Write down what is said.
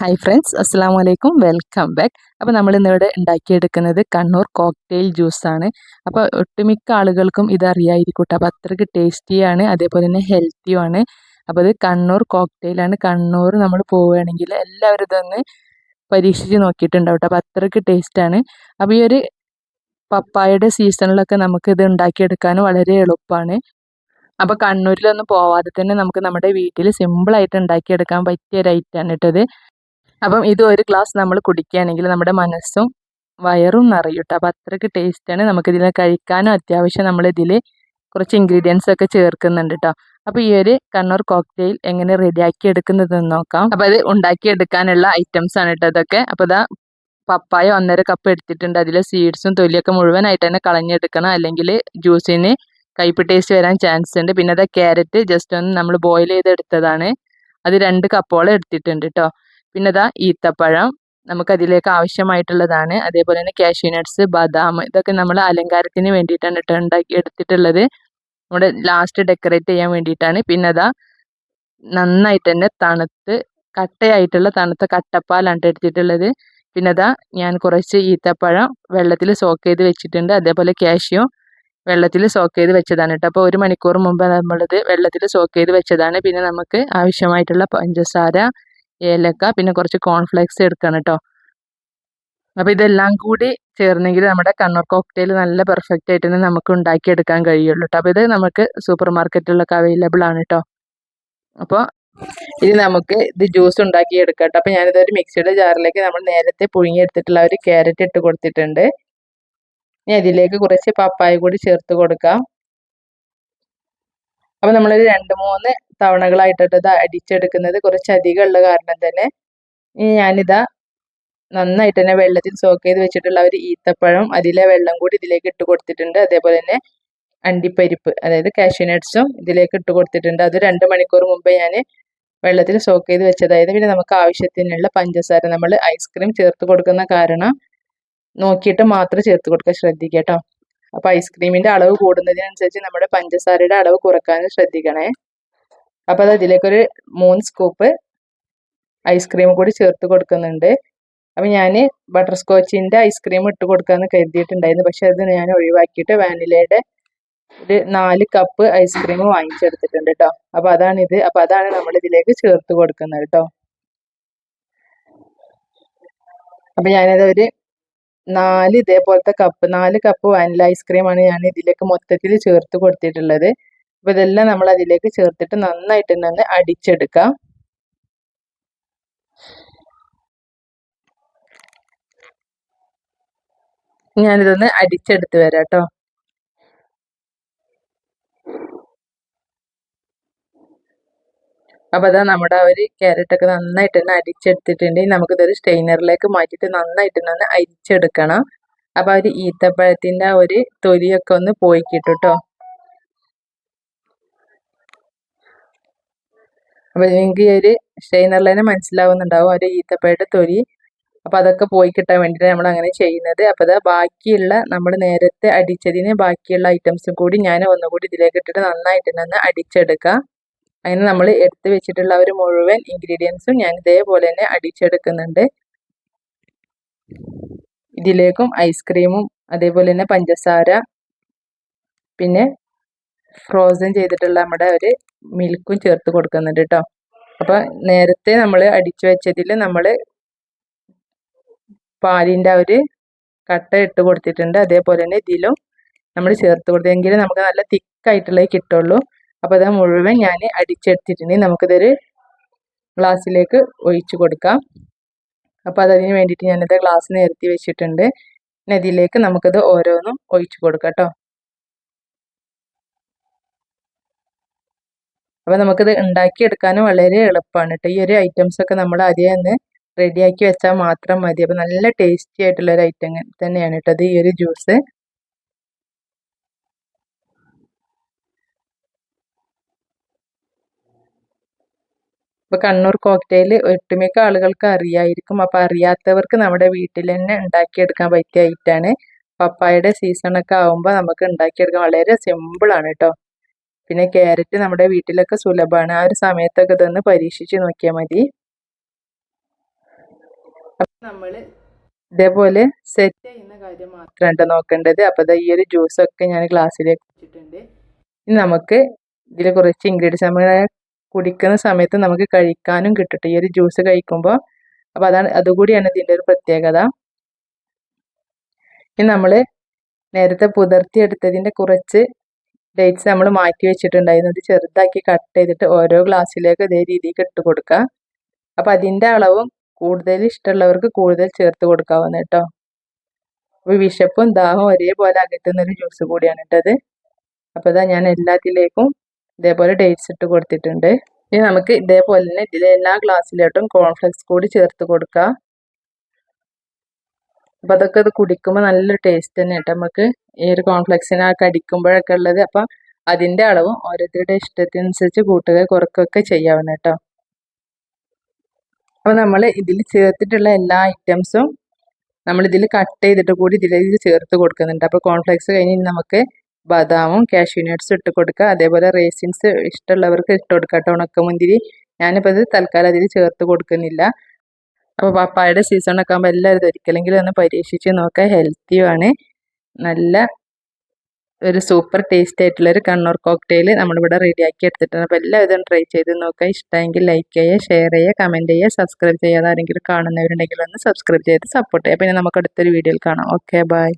Hi friends അസ്സാം വലൈക്കും welcome back അപ്പോൾ നമ്മൾ ഇന്നിവിടെ ഉണ്ടാക്കിയെടുക്കുന്നത് കണ്ണൂർ കോക്ടെയിൽ ജ്യൂസാണ് അപ്പോൾ ഒട്ടുമിക്ക ആളുകൾക്കും ഇത് അറിയായിരിക്കും അപ്പോൾ അത്രയ്ക്ക് ടേസ്റ്റിയാണ് അതേപോലെ തന്നെ ഹെൽത്തിയുമാണ് അപ്പോൾ ഇത് കണ്ണൂർ കോക്ടെയിലാണ് കണ്ണൂർ നമ്മൾ പോവുകയാണെങ്കിൽ എല്ലാവരും ഇതൊന്ന് പരീക്ഷിച്ച് നോക്കിയിട്ടുണ്ടാവും അപ്പോൾ അത്രയ്ക്ക് ടേസ്റ്റാണ് അപ്പോൾ ഈ ഒരു പപ്പായയുടെ സീസണിലൊക്കെ നമുക്ക് ഇത് ഉണ്ടാക്കിയെടുക്കാനും വളരെ എളുപ്പമാണ് അപ്പോൾ കണ്ണൂരിലൊന്നും പോവാതെ തന്നെ നമുക്ക് നമ്മുടെ വീട്ടിൽ സിമ്പിളായിട്ട് ഉണ്ടാക്കിയെടുക്കാൻ പറ്റിയ ഒരു ഐറ്റാണ് കേട്ടത് അപ്പം ഇത് ഒരു ഗ്ലാസ് നമ്മൾ കുടിക്കുകയാണെങ്കിൽ നമ്മുടെ മനസ്സും വയറും നിറയും കേട്ടോ അപ്പോൾ അത്രയ്ക്ക് ടേസ്റ്റാണ് നമുക്കിതിൽ കഴിക്കാനും അത്യാവശ്യം നമ്മളിതിൽ കുറച്ച് ഇൻഗ്രീഡിയൻസ് ഒക്കെ ചേർക്കുന്നുണ്ട് കേട്ടോ അപ്പോൾ ഈ ഒരു കണ്ണൂർ കോക്ടെയിൽ എങ്ങനെ റെഡിയാക്കി എടുക്കുന്നതെന്ന് നോക്കാം. അപ്പോൾ അത് ഉണ്ടാക്കിയെടുക്കാനുള്ള ഐറ്റംസ് ആണ് കേട്ടോ അതൊക്കെ അപ്പോൾ ഇതാ പപ്പായ ഒന്നര കപ്പ് എടുത്തിട്ടുണ്ട്. അതിലെ സീഡ്സും തൊലിയൊക്കെ മുഴുവനായിട്ട് തന്നെ കളഞ്ഞെടുക്കണം. അല്ലെങ്കിൽ ജ്യൂസിന് കയ്പ് ടേസ്റ്റ് വരാൻ ചാൻസ് ഉണ്ട്. പിന്നെ അത് ക്യാരറ്റ് ജസ്റ്റ് ഒന്ന് നമ്മൾ ബോയിൽ ചെയ്തെടുത്തതാണ്. അത് രണ്ട് കപ്പോളം എടുത്തിട്ടുണ്ട് കേട്ടോ പിന്നെ ഇതാ ഈത്തപ്പഴം നമുക്കതിലേക്ക് ആവശ്യമായിട്ടുള്ളതാണ്. അതേപോലെ തന്നെ കാഷ്യൂ നട്ട്സ് ബദാം ഇതൊക്കെ നമ്മൾ അലങ്കാരത്തിന് വേണ്ടിയിട്ടാണ് കേട്ടോ ഉണ്ടാക്കി എടുത്തിട്ടുള്ളത്. നമ്മുടെ ലാസ്റ്റ് ഡെക്കറേറ്റ് ചെയ്യാൻ വേണ്ടിയിട്ടാണ്. പിന്നെ അതാ നന്നായിട്ട് തന്നെ തണുത്ത് കട്ടയായിട്ടുള്ള തണുത്ത കട്ടപ്പാലാണ് എടുത്തിട്ടുള്ളത്. പിന്നെ അതാ ഞാൻ കുറച്ച് ഈത്തപ്പഴം വെള്ളത്തിൽ സോക്ക് ചെയ്ത് വെച്ചിട്ടുണ്ട്. അതേപോലെ കാഷ്യൂ വെള്ളത്തിൽ സോക്ക് ചെയ്ത് വെച്ചതാണ് കേട്ടോ അപ്പോൾ ഒരു മണിക്കൂർ മുമ്പ് നമ്മളത് വെള്ളത്തിൽ സോക്ക് ചെയ്ത് വെച്ചതാണ്. പിന്നെ നമുക്ക് ആവശ്യമായിട്ടുള്ള പഞ്ചസാര ഏലക്ക പിന്നെ കുറച്ച് കോൺഫ്ലെക്സ് എടുക്കണം കേട്ടോ അപ്പോൾ ഇതെല്ലാം കൂടി ചേർന്നെങ്കിൽ നമ്മുടെ കണ്ണൂർ കോക്ടെയിൽ നല്ല പെർഫെക്റ്റ് ആയിട്ട് തന്നെ നമുക്ക് ഉണ്ടാക്കിയെടുക്കാൻ കഴിയുള്ളൂ കേട്ടോ അപ്പോൾ ഇത് നമുക്ക് സൂപ്പർ മാർക്കറ്റിലൊക്കെ അവൈലബിൾ ആണ് കേട്ടോ അപ്പോൾ ഇത് നമുക്ക് ഇത് ജ്യൂസ് ഉണ്ടാക്കി എടുക്കാം കേട്ടോ അപ്പോൾ ഞാനിതൊരു മിക്സിയുടെ ജാറിലേക്ക് നമ്മൾ നേരത്തെ പുഴുങ്ങിയെടുത്തിട്ടുള്ള ഒരു ക്യാരറ്റ് ഇട്ട് കൊടുത്തിട്ടുണ്ട്. ഇനി അതിലേക്ക് കുറച്ച് പപ്പായ കൂടി ചേർത്ത് കൊടുക്കാം. അപ്പോൾ നമ്മളൊരു രണ്ട് മൂന്ന് തവണകളായിട്ടിട്ട് ഇത് അടിച്ചെടുക്കുന്നത്. കുറച്ചധികം ഉള്ള കാരണം തന്നെ ഞാനിതാ നന്നായിട്ട് തന്നെ വെള്ളത്തിൽ സോക്ക് ചെയ്ത് വെച്ചിട്ടുള്ള ഒരു ഈത്തപ്പഴം അതിലെ വെള്ളം കൂടി ഇതിലേക്ക് ഇട്ട് കൊടുത്തിട്ടുണ്ട്. അതേപോലെ തന്നെ അണ്ടിപ്പരിപ്പ് അതായത് കാഷ്യൂ ഇതിലേക്ക് ഇട്ട് കൊടുത്തിട്ടുണ്ട്. അത് രണ്ട് മണിക്കൂർ മുമ്പേ ഞാൻ വെള്ളത്തിൽ സോക്ക് ചെയ്ത് വെച്ചതായത് പിന്നെ നമുക്ക് ആവശ്യത്തിനുള്ള പഞ്ചസാര നമ്മൾ ഐസ്ക്രീം ചേർത്ത് കൊടുക്കുന്ന കാരണം നോക്കിയിട്ട് മാത്രം ചേർത്ത് കൊടുക്കാൻ ശ്രദ്ധിക്കുക കേട്ടോ. അപ്പോൾ ഐസ്ക്രീമിന്റെ അളവ് കൂടുന്നതിനനുസരിച്ച് നമ്മുടെ പഞ്ചസാരയുടെ അളവ് കുറക്കാനും ശ്രദ്ധിക്കണേ. അപ്പോൾ അത് ഒരു മൂന്ന് സ്കൂപ്പ് ഐസ്ക്രീം കൂടി ചേർത്ത് കൊടുക്കുന്നുണ്ട്. അപ്പം ഞാൻ ബട്ടർ സ്കോച്ചിന്റെ ഐസ്ക്രീം ഇട്ട് കൊടുക്കാമെന്ന് കരുതിയിട്ടുണ്ടായിരുന്നു. പക്ഷേ അത് ഞാൻ ഒഴിവാക്കിയിട്ട് വാനിലയുടെ ഒരു നാല് കപ്പ് ഐസ്ക്രീം വാങ്ങിച്ചെടുത്തിട്ടുണ്ട് കേട്ടോ അപ്പോൾ അതാണിത്. അപ്പോൾ അതാണ് നമ്മൾ ഇതിലേക്ക് ചേർത്ത് കൊടുക്കുന്നത് കേട്ടോ അപ്പം ഞാനത് ഒരു നാല് ഇതേപോലത്തെ കപ്പ് നാല് കപ്പ് വാനില ഐസ്ക്രീമാണ് ഞാൻ ഇതിലേക്ക് മൊത്തത്തിൽ ചേർത്ത് കൊടുത്തിട്ടുള്ളത്. അപ്പോൾ ഇതെല്ലാം നമ്മൾ അതിലേക്ക് ചേർത്തിട്ട് നന്നായിട്ട് തന്നെ ഒന്ന് അടിച്ചെടുക്കാം. ഞാനിതൊന്ന് അടിച്ചെടുത്ത് വരാം കേട്ടോ. അപ്പോൾ അതാ നമ്മുടെ ഒരു ക്യാരറ്റൊക്കെ നന്നായിട്ട് തന്നെ അരിച്ചെടുത്തിട്ടുണ്ടെങ്കിൽ നമുക്കിതൊരു സ്റ്റെയിനറിലേക്ക് മാറ്റിയിട്ട് നന്നായിട്ട് തന്നെ അരിച്ചെടുക്കണം. അപ്പോൾ ആ ഒരു ഈത്തപ്പഴത്തിന്റെ ഒരു തൊലിയൊക്കെ ഒന്ന് പോയി കിട്ടും കേട്ടോ. അപ്പോൾ നിങ്ങൾക്ക് ഒരു സ്റ്റെയിനറിൽ തന്നെ മനസ്സിലാവുന്നുണ്ടാവും ഒരു ഈത്തപ്പഴയുടെ തൊലി. അപ്പോൾ അതൊക്കെ പോയി കിട്ടാൻ വേണ്ടിയിട്ട് നമ്മൾ അങ്ങനെ ചെയ്യുന്നത്. അപ്പോൾ അത് ബാക്കിയുള്ള നമ്മൾ നേരത്തെ അടിച്ചതിന് ബാക്കിയുള്ള ഐറ്റംസും കൂടി ഞാൻ ഒന്നുകൂടി ഇതിലേക്ക് ഇട്ടിട്ട് നന്നായിട്ട് തന്നെ അടിച്ചെടുക്കാം. അങ്ങനെ നമ്മൾ എടുത്ത് വെച്ചിട്ടുള്ള ഒരു മുഴുവൻ ഇൻഗ്രീഡിയൻസും ഞാൻ ഇതേപോലെ തന്നെ അടിച്ചെടുക്കുന്നുണ്ട്. ഇതിലേക്കും ഐസ്ക്രീമും അതേപോലെ തന്നെ പഞ്ചസാര പിന്നെ ഫ്രോസൺ ചെയ്തിട്ടുള്ള നമ്മുടെ ഒരു മിൽക്കും ചേർത്ത് കൊടുക്കുന്നുണ്ട് കേട്ടോ അപ്പോൾ നേരത്തെ നമ്മൾ അടിച്ചു വെച്ചതിൽ നമ്മൾ പാലിന്റെ ആ ഒരു കട്ട ഇട്ട് കൊടുത്തിട്ടുണ്ട്. അതേപോലെ തന്നെ ഇതിലും നമ്മൾ ചേർത്ത് കൊടുത്തെങ്കിൽ നമുക്ക് നല്ല തിക്കായിട്ടുള്ളത് കിട്ടുള്ളൂ. അപ്പോൾ അത് മുഴുവൻ ഞാൻ അടിച്ചെടുത്തിട്ടുണ്ടെങ്കിൽ നമുക്കിതൊരു ഗ്ലാസ്സിലേക്ക് ഒഴിച്ചു കൊടുക്കാം. അപ്പോൾ അതതിന് വേണ്ടിയിട്ട് ഞാനത് ഗ്ലാസ് നിരത്തി വെച്ചിട്ടുണ്ട്. പിന്നെ ഇതിലേക്ക് നമുക്കത് ഓരോന്നും ഒഴിച്ചു കൊടുക്കാം കേട്ടോ അപ്പോൾ നമുക്കിത് ഉണ്ടാക്കിയെടുക്കാനും വളരെ എളുപ്പമാണ് കേട്ടോ ഈ ഒരു ഐറ്റംസ് ഒക്കെ നമ്മൾ ആദ്യം തന്നെ റെഡിയാക്കി വെച്ചാൽ മാത്രം മതി. അപ്പോൾ നല്ല ടേസ്റ്റി ആയിട്ടുള്ള ഒരു ഐറ്റം തന്നെയാണ് കേട്ടോ ഈ ഒരു ജ്യൂസ് ഇപ്പോൾ കണ്ണൂർ കോക്ടെയിൽ ഒട്ടുമിക്ക ആളുകൾക്ക് അറിയായിരിക്കും. അപ്പോൾ അറിയാത്തവർക്ക് നമ്മുടെ വീട്ടിൽ തന്നെ ഉണ്ടാക്കിയെടുക്കാൻ പറ്റിയ ഐറ്റാണ് പപ്പായയുടെ സീസണൊക്കെ ആകുമ്പോൾ നമുക്ക് ഉണ്ടാക്കിയെടുക്കാൻ വളരെ സിമ്പിൾ ആണ് കേട്ടോ പിന്നെ ക്യാരറ്റ് നമ്മുടെ വീട്ടിലൊക്കെ സുലഭമാണ്. ആ ഒരു സമയത്തൊക്കെ ഇതൊന്ന് പരീക്ഷിച്ച് നോക്കിയാൽ മതി. അപ്പം നമ്മൾ ഇതേപോലെ സെറ്റ് ചെയ്യുന്ന കാര്യം മാത്രമാണ് നോക്കേണ്ടത്. അപ്പോൾ ഈ ഒരു ജ്യൂസൊക്കെ ഞാൻ ഗ്ലാസ്സിലേക്ക് വെച്ചിട്ടുണ്ട്. ഇനി നമുക്ക് ഇതിൽ കുറച്ച് ഇൻഗ്രീഡിയൻസ് നമ്മൾ കുടിക്കുന്ന സമയത്ത് നമുക്ക് കഴിക്കാനും കിട്ടട്ടെ ഈ ഒരു ജ്യൂസ് കഴിക്കുമ്പോൾ അപ്പോൾ അതാണ് അതുകൂടിയാണ് ഇതിന്റെ ഒരു പ്രത്യേകത. ഇനി നമ്മൾ നേരത്തെ പുതർത്തിയെടുത്തതിന്റെ കുറച്ച് ഡേറ്റ്സ് നമ്മൾ മാറ്റി വെച്ചിട്ടുണ്ടായിരുന്നു. അത് ചെറുതാക്കി കട്ട് ചെയ്തിട്ട് ഓരോ ഗ്ലാസ്സിലേക്ക് ഇതേ രീതിക്ക് ഇട്ട് കൊടുക്കുക അപ്പം അതിന്റെ അളവും കൂടുതൽ ഇഷ്ടമുള്ളവർക്ക് കൂടുതൽ ചേർത്ത് കൊടുക്കാവുന്ന കേട്ടോ. അപ്പോൾ വിശപ്പും ദാഹവും ഒരേപോലെ അകറ്റുന്നൊരു ജ്യൂസ് കൂടിയാണ് കേട്ടത് അപ്പോൾ ഇതാ ഞാൻ എല്ലാത്തിലേക്കും ഇതേപോലെ ഡേറ്റ്സ് ഇട്ട് കൊടുത്തിട്ടുണ്ട്. ഇനി നമുക്ക് ഇതേപോലെ തന്നെ ഇതിലെ എല്ലാ ഗ്ലാസ്സിലോട്ടും കോൺഫ്ലെക്സ് കൂടി ചേർത്ത് കൊടുക്കാം. അപ്പം അതൊക്കെ ഇത് കുടിക്കുമ്പോൾ നല്ല ടേസ്റ്റ് തന്നെ കേട്ടോ നമുക്ക് ഈ ഒരു കോൺഫ്ലെക്സിന് കടിക്കുമ്പോഴൊക്കെ ഉള്ളത്. അപ്പം അതിന്റെ അളവും ഓരോരുത്തരുടെ ഇഷ്ടത്തിനനുസരിച്ച് കൂട്ടുക കുറക്കൊക്കെ ചെയ്യാവുന്ന കേട്ടോ. അപ്പോൾ നമ്മൾ ഇതിൽ ചേർത്തിട്ടുള്ള എല്ലാ ഐറ്റംസും നമ്മൾ ഇതിൽ കട്ട് ചെയ്തിട്ട് കൂടി ഇതിലേക്ക് ചേർത്ത് കൊടുക്കുന്നുണ്ട്. അപ്പോൾ കോൺഫ്ലെക്സ് കഴിഞ്ഞ് നമുക്ക് ബദാമും കാഷ്യൂ നട്ട്സും ഇട്ട് കൊടുക്കുക. അതേപോലെ റേസിൻസ് ഇഷ്ടമുള്ളവർക്ക് ഇട്ട് കൊടുക്കുക കേട്ടോ ഉണക്കമുന്തിരി ഞാനിപ്പോൾ ഇത് തൽക്കാലം അതിൽ ചേർത്ത് കൊടുക്കുന്നില്ല. അപ്പോൾ പപ്പായയുടെ സീസണൊക്കെ ആകുമ്പോൾ എല്ലാവരും ഒരിക്കലെങ്കിലും ഒന്ന് പരീക്ഷിച്ച് നോക്കുക ഹെൽത്തിയുമാണ് നല്ല ഒരു സൂപ്പർ ടേസ്റ്റ് ആയിട്ടുള്ള ഒരു കണ്ണൂർ കോക്ടെയിൽ നമ്മളിവിടെ റെഡിയാക്കി എടുത്തിട്ടുണ്ട്. അപ്പോൾ എല്ലാവരും ട്രൈ ചെയ്ത് നോക്കുക ഇഷ്ടമെങ്കിൽ ലൈക്ക് ചെയ്യുക ഷെയർ ചെയ്യുക കമന്റ് ചെയ്യുക സബ്സ്ക്രൈബ് ചെയ്യാതെ ആരെങ്കിലും കാണുന്നവരുണ്ടെങ്കിൽ ഒന്ന് സബ്സ്ക്രൈബ് ചെയ്ത് സപ്പോർട്ട് ചെയ്യുക. പിന്നെ നമുക്ക് അടുത്തൊരു വീഡിയോയിൽ കാണാം. Okay bye